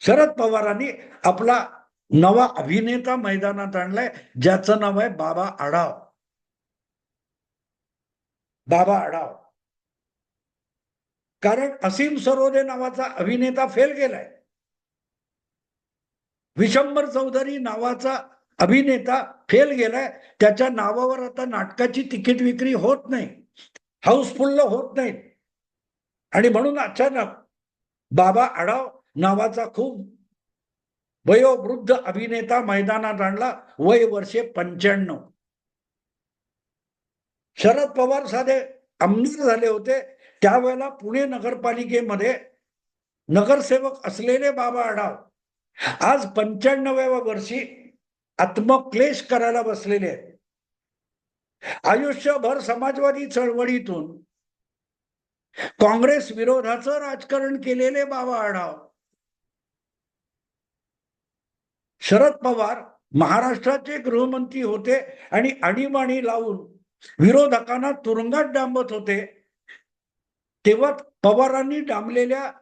शरद पवारांनी आपला नवा अभिनेता मैदानात आणलाय ज्याचं नाव आहे बाबा आढाव. बाबा आढाव. कारण असीम सरोदे नावाचा अभिनेता फेल गेलाय. विशंबर चौधरी नावाचा अभिनेता फेल गेलाय त्याच्या नावावर आता नाटकाची तिकीट विक्री होत नाही. हाऊसफुल्ल होत नाही आणि म्हणून अचानक बाबा आढाव नावाचा खूप वयोवृद्ध अभिनेता मैदानात आणला वय वर्षे पंच्याण्णव. शरद पवार साधे आमदार झाले होते. त्यावेळेला पुणे नगरपालिकेमध्ये नगरसेवक असलेले बाबा आढाव आज पंच्याण्णव्या वर्षी आत्मक्लेश करायला बसलेले आहेत. आयुष्यभर समाजवादी चळवळीतून काँग्रेस विरोधाचं राजकारण केलेले बाबा आढाव. शरद पवार महाराष्ट्राचे गृहमंत्री होते आणि आणीबाणी लावून विरोधकांना तुरुंगात डांबत होते. तेव्हा पवारांनी डांबलेल्या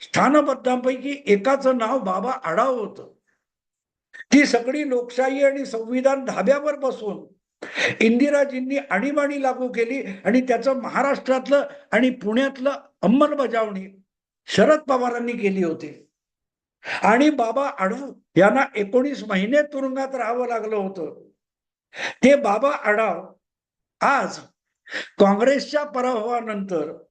स्थानबद्धांपैकी एकाचं नाव बाबा आढाव होत. ती सगळी लोकशाही आणि संविधान धाब्यावर बसून इंदिराजींनी आणीबाणी लागू केली आणि त्याचं महाराष्ट्रातलं आणि पुण्यातलं अंमलबजावणी शरद पवारांनी केली होती. आणि बाबा आढाव यांना एकोणीस महिने तुरुंगात राहावं लागलं होतं. ते बाबा आढाव आज काँग्रेसच्या पराभवानंतर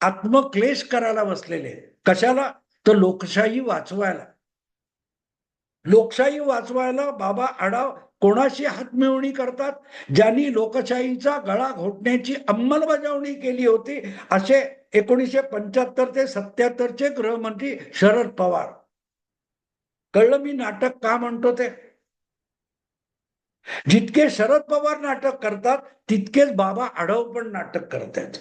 आत्मक्लेश करायला बसलेले. कशाला? तर लोकशाही वाचवायला. लोकशाही वाचवायला बाबा आढाव कोणाशी हातमिळवणी करतात? ज्यांनी लोकशाहीचा गळा घोटण्याची अंमलबजावणी केली होती असे एकोणीसशे पंच्याहत्तर ते सत्याहत्तरचे गृहमंत्री शरद पवार. कळलं मी नाटक का म्हणतो ते? जितके शरद पवार नाटक करतात तितकेच बाबा आढाव पण नाटक करतात.